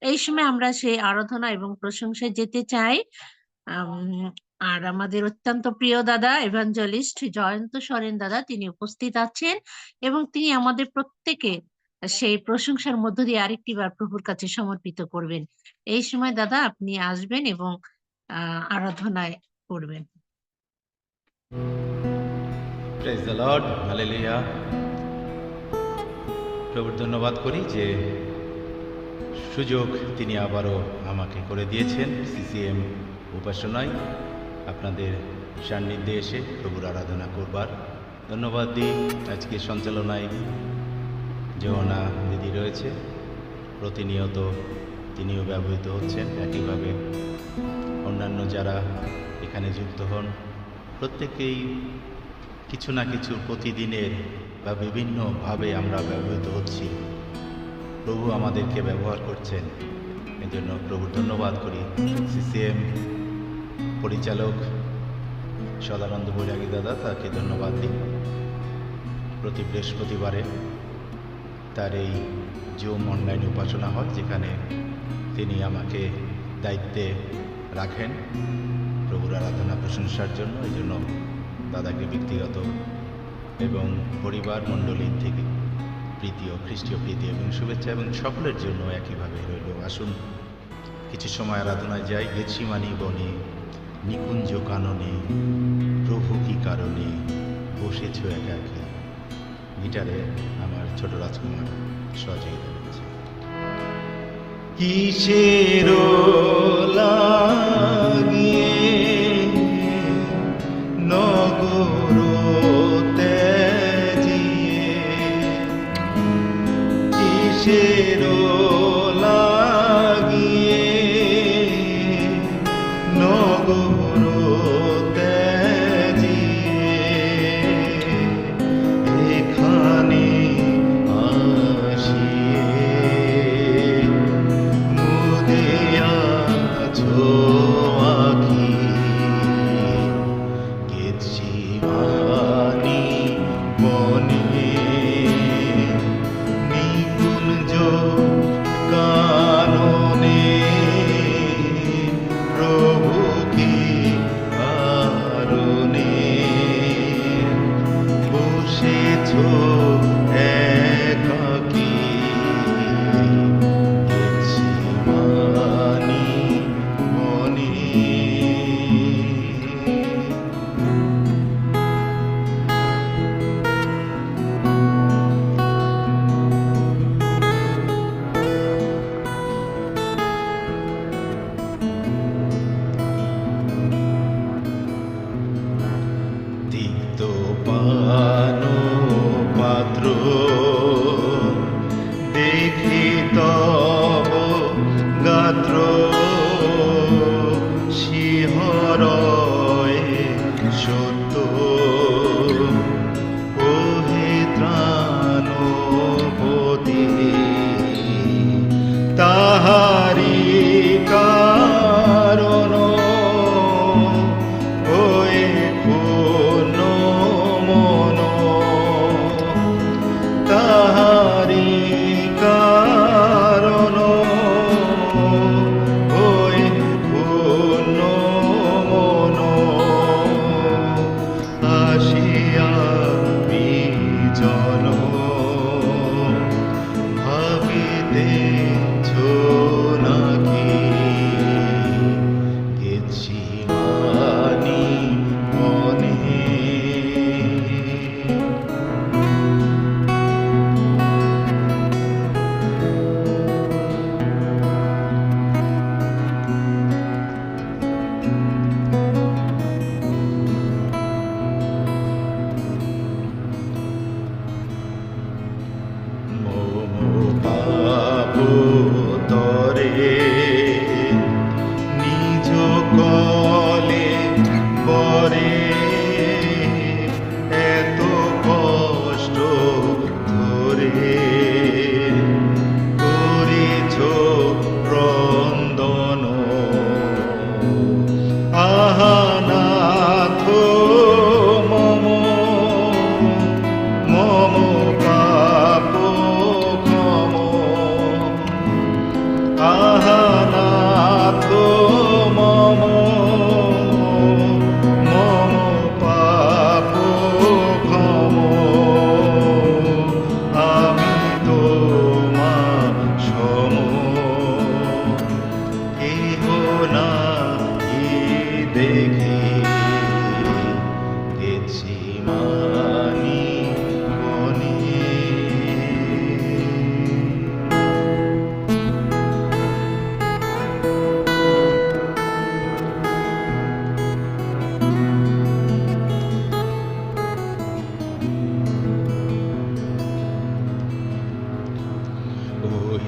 এই সময় আমরা সেই আরাধনা এবং প্রশংসায় যেতে চাই। আর আমাদের অত্যন্ত প্রিয় দাদা এভাঞ্জলিস্ট জয়ন্ত সরেন দাদা, তিনি উপস্থিত আছেন এবং তিনি আমাদের প্রত্যেকে সেই প্রশংসার মধ্য দিয়ে আরেকটি বার প্রভুর কাছে সমর্পিত করবেন। এই সময় দাদা আপনি আসবেন এবং আরাধনায় করবেন। প্রভুর ধন্যবাদ করি যে সুযোগ তিনি আবারও আমাকে করে দিয়েছেন। সিসিএম উপাসনায় আপনাদের সান্নিধ্যে এসে প্রভুর আরাধনা করবার ধন্যবাদ দিই। আজকে সঞ্চালনায় যমুনা দিদি রয়েছে। প্রতিনিয়ত তিনিও ব্যবহৃত হচ্ছেন। একইভাবে অন্যান্য যারা এখানে যুক্ত হন, প্রত্যেকেই কিছু না কিছু প্রতিদিনের বা বিভিন্নভাবে আমরা ব্যবহৃত হচ্ছি। প্রভু আমাদেরকে ব্যবহার করছেন। এজন্য প্রভুর ধন্যবাদ করি। সিসিএম পরিচালক সদানন্দ বৈরাগী দাদা তাকে ধন্যবাদ দিই। প্রতি বৃহস্পতিবারে তার এই জুম অনলাইন উপাসনা হয় যেখানে তিনি আমাকে দায়িত্বে রাখেন প্রভুর আরাধনা প্রশংসার জন্য। এই জন্য দাদাকে ব্যক্তিগত এবং পরিবার মণ্ডলীর থেকে প্রীতি ও খ্রিস্টীয় প্রীতি এবং শুভেচ্ছা এবং সকলের জন্য একইভাবে রইল। আসুন, কিছু সময় আরাধনায় যাই। গেছিমানি বনে, নিকুঞ্জ কাননে, প্রভু কি কারণে বসেছ একাকি? গিটারে আমার ছোট রাজকুমার সহযোগিতা করেছে কিসের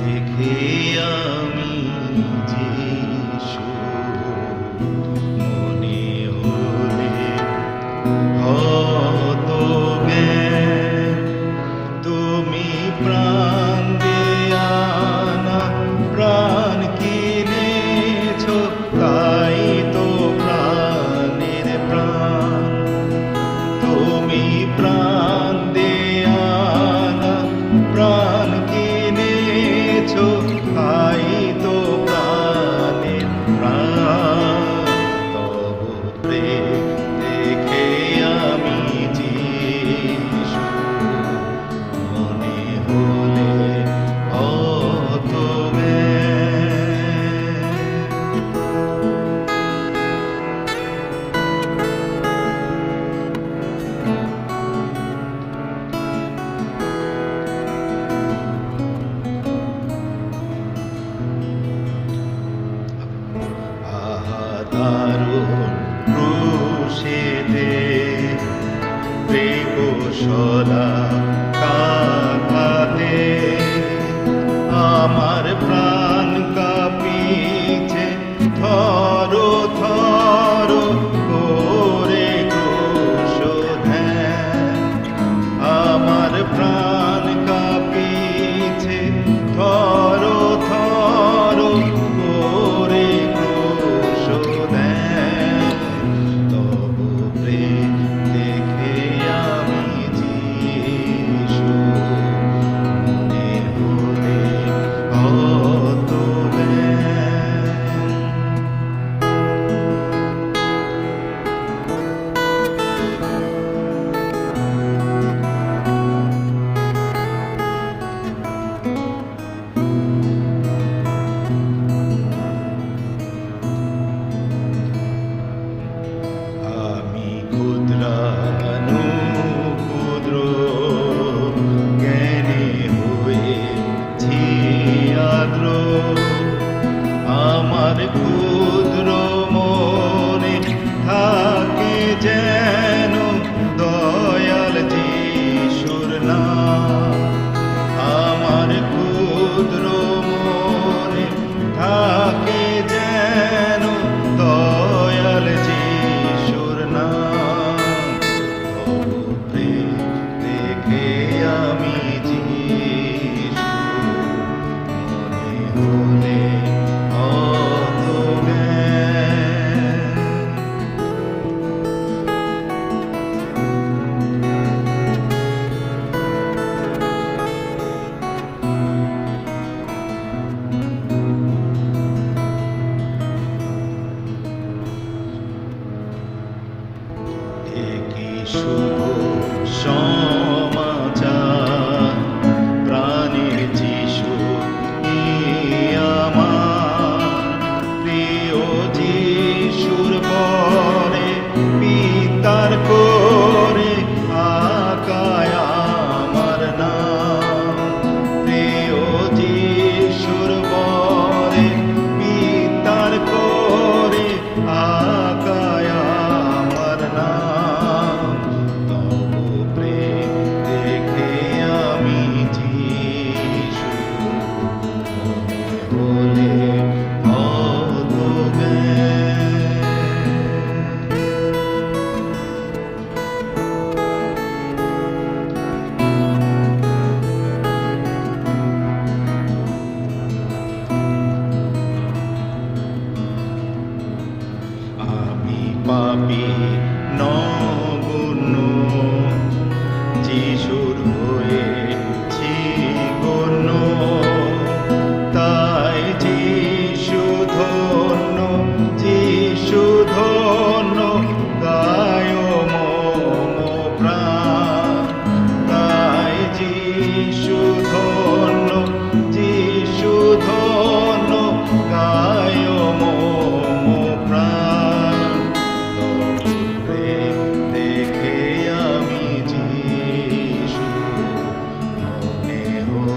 দেখে আমি যে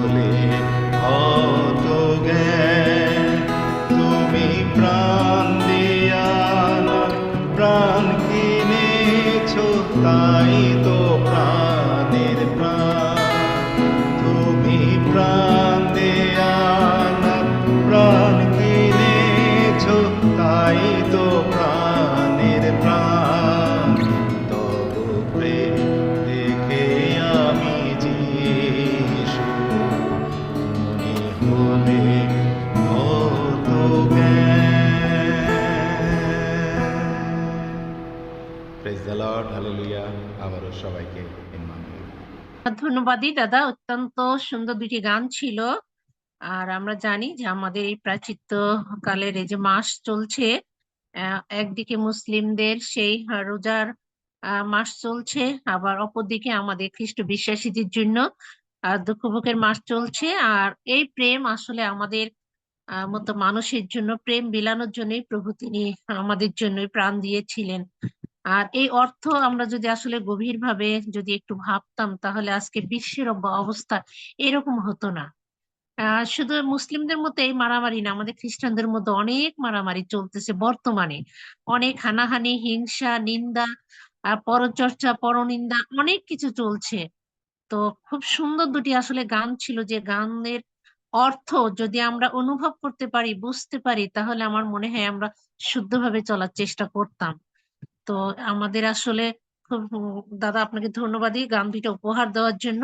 হলে অত জ্ঞান তুমি প্রাণ দিয়া না। প্রাণ কিনেছ তাই ধন্যবাদই দাদা। অত্যন্ত সুন্দর দুটি গান ছিল। আর আমরা জানি যে আমাদের এই প্রাচিত্য কালের এই যে মাস চলছে একদিকে মুসলিমদের সেই রোজার মাস চলছে আবার অপরদিকে আমাদের খ্রিস্ট বিশ্বাসীদের জন্য আহ, দুঃখ ভোগের মাস চলছে। আর এই প্রেম আসলে আমাদের মতো মানুষের জন্য প্রেম বিলানোর জন্যই প্রভু তিনি আমাদের জন্যই প্রাণ দিয়েছিলেন। আর এই অর্থ আমরা যদি আসলে গভীরভাবে যদি একটু ভাবতাম, তাহলে আজকে বিশ্বের অব- অবস্থা এরকম হতো না। শুধু মুসলিমদের মধ্যে এই মারামারি না, আমাদের খ্রিস্টানদের মধ্যে অনেক মারামারি চলতেছে বর্তমানে। অনেক হানাহানি, হিংসা, নিন্দা পরচর্চা, পরনিন্দা, অনেক কিছু চলছে। তো খুব সুন্দর দুটি আসলে গান ছিল যে গানের অর্থ যদি আমরা অনুভব করতে পারি, বুঝতে পারি, তাহলে আমার মনে হয় আমরা শুদ্ধভাবে চলার চেষ্টা করতাম। তো আমাদের আসলে দাদা আপনাকে ধন্যবাদই গান দুইটা উপহার দেওয়ার জন্য।